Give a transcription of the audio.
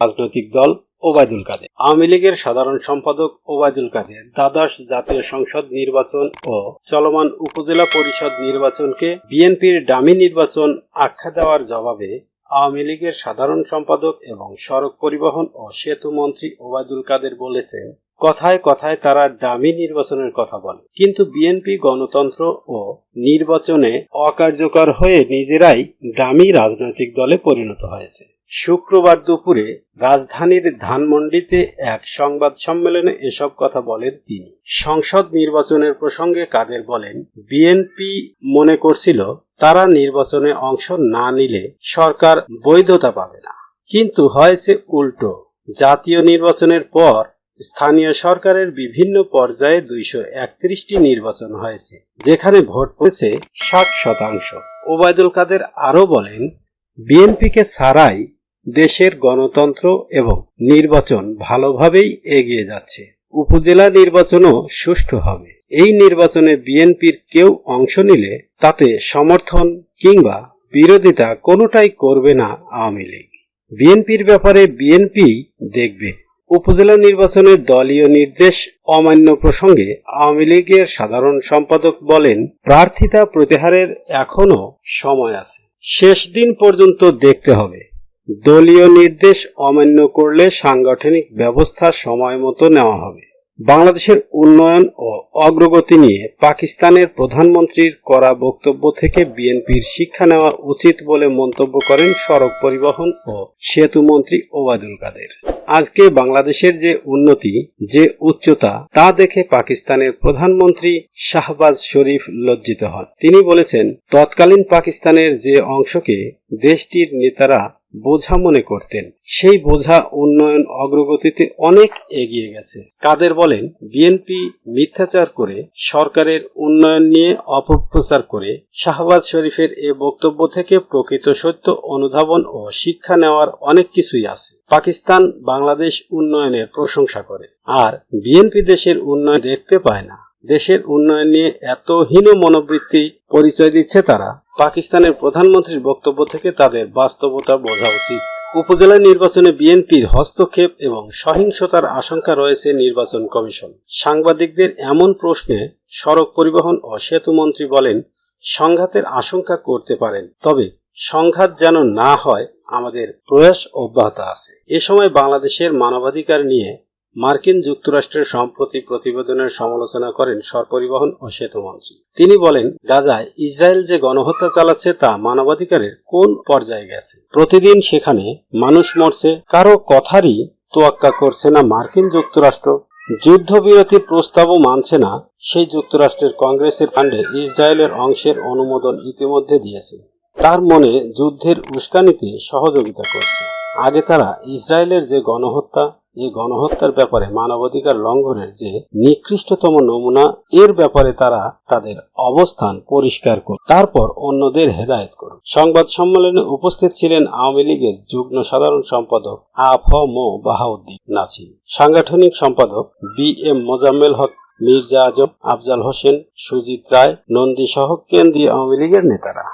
রাজনৈতিক দল ওবায়দুল কাদের। আওয়ামী লীগের সাধারণ সম্পাদক ওবায়দুল কাদের দ্বাদশ জাতীয় সংসদ নির্বাচন ও চলমান উপজেলা পরিষদ নির্বাচনকে বিএনপির ডামি নির্বাচন আখ্যা দেওয়ার জবাবে আওয়ামী লীগের সাধারণ সম্পাদক এবং সড়ক পরিবহন ও সেতু মন্ত্রী ওবায়দুল কাদের বলেছেন, কথায় কথায় তারা ডামি নির্বাচনের কথা বলে। কিন্তু বিএনপি গণতন্ত্র ও নির্বাচনে অকার্যকর হয়ে নিজেরাই ডামি রাজনৈতিক দলে পরিণত হয়েছে। শুক্রবার দুপুরে রাজধানীর ধানমন্ডিতে এক সংবাদ সম্মেলনে এসব কথা বলেন তিনি। সংসদ নির্বাচনের প্রসঙ্গে কাদের বলেন, বিএনপি মনে করছিল তারা নির্বাচনে অংশ না নিলে সরকার বৈধতা পাবে না। কিন্তু হয়েছে উল্টো। জাতীয় নির্বাচনের পর স্থানীয় সরকারের বিভিন্ন পর্যায়ে দুইশো একত্রিশটি নির্বাচন হয়েছে, যেখানে ভোট পড়েছে ষাট শতাংশ। ওবায়দুল কাদের আরও বলেন, বিএনপিকে ছাড়াই দেশের গণতন্ত্র এবং নির্বাচন ভালোভাবেই এগিয়ে যাচ্ছে। উপজেলা নির্বাচনও সুষ্ঠু হবে। এই নির্বাচনে বিএনপির কেউ অংশ নিলে তাতে সমর্থন কিংবা বিরোধিতা কোনোটাই করবে না আওয়ামী লীগ। বিএনপির ব্যাপারে বিএনপি দেখবে। উপজেলা নির্বাচনে দলীয় নির্দেশ অমান্য প্রসঙ্গে আওয়ামী লীগের সাধারণ সম্পাদক বলেন, প্রার্থিতা প্রত্যাহারের এখনও সময় আছে। শেষ দিন পর্যন্ত দেখতে হবে। দলীয় নির্দেশ অমান্য করলে সাংগঠনিক ব্যবস্থা সময় মতো নেওয়া হবে। বাংলাদেশের উন্নয়ন ও অগ্রগতি নিয়ে পাকিস্তানের প্রধানমন্ত্রীর করা বক্তব্য থেকে বিএনপির শিক্ষা নেওয়া উচিত বলে মন্তব্য করেন সড়ক পরিবহন ও সেতু মন্ত্রী ওবায়দুল কাদের। আজকে বাংলাদেশের যে উন্নতি, যে উচ্চতা, তা দেখে পাকিস্তানের প্রধানমন্ত্রী শাহবাজ শরীফ লজ্জিত হন। তিনি বলেছেন, তৎকালীন পাকিস্তানের যে অংশকে দেশটির নেতারা বোঝা মনে করতেন। সেই বোঝা উন্নয়ন অগ্রগতিতে অনেক এগিয়ে গেছে। কাদের বলেন, বিএনপি মিথ্যাচার করে, সরকারের উন্নয়ন নিয়ে অপপ্রচার করে, শাহবাজ শরীফের এ বক্তব্য থেকে প্রকৃত সত্য, অনুধাবন ও শিক্ষা নেওয়ার অনেক কিছুই আছে। পাকিস্তান বাংলাদেশ উন্নয়নের প্রশংসা করে। আর বিএনপি দেশের উন্নয়ন দেখতে পায় না। দেশের উন্নয়ন নিয়ে এত হীন মনোবৃত্তি পরিচয় দিচ্ছে তারা। পাকিস্তানের প্রধানমন্ত্রীর বক্তব্য থেকে তাদের বাস্তবতা বোঝা উচিত। উপজেলা নির্বাচনে বিএনপির হস্তক্ষেপ এবং সহিংসতার আশঙ্কা রয়েছে নির্বাচন কমিশন। সাংবাদিকদের এমন প্রশ্নে সড়ক পরিবহন ও সেতু মন্ত্রী বলেন, সংঘাতের আশঙ্কা করতে পারেন, তবে সংঘাত যেন না হয়, আমাদের প্রয়াস অব্যাহত আছে। এ সময় বাংলাদেশের মানবাধিকার নিয়ে মার্কিন যুক্তরাষ্ট্রের সম্প্রতি প্রতিবেদনের সমালোচনা করেন সরপরিবহন ও সেতু মন্ত্রী তিনি বলেন, গাজায় ইসরায়েল যে গণহত্যা চালাচ্ছে তা মানবাধিকারের কোন পর্যায়ে গেছে? প্রতিদিন সেখানে মানুষ মরছে, কারও কথারই তোয়াক্কা করছে না মার্কিন যুক্তরাষ্ট্র। যুদ্ধবিরতির প্রস্তাবও মানছে না সেই যুক্তরাষ্ট্রের কংগ্রেসের ফান্ডে ইসরায়েলের অংশের অনুমোদন ইতিমধ্যে দিয়েছে। তার মনে যুদ্ধের উস্কানিতে সহযোগিতা করছে। আগে তারা ইসরায়েলের যে গণহত্যা এই গণহত্যার ব্যাপারে মানবাধিকার লঙ্ঘনের যে নিকৃষ্টতম নমুনা, এর ব্যাপারে তারা তাদের অবস্থান পরিষ্কার করুন তারপর অন্যদের হেদায়েত করুন সংবাদ সম্মেলনে উপস্থিত ছিলেন আওয়ামী লীগের যুগ্ম সাধারণ সম্পাদক আফ মো বাহাউদ্দিন নাসির, সাংগঠনিক সম্পাদক বি এম মোজাম্মেল হক, মির্জা আজম আফজাল হোসেন, সুজিত রায়, নন্দী সহ কেন্দ্রীয় আওয়ামী লীগের নেতারা।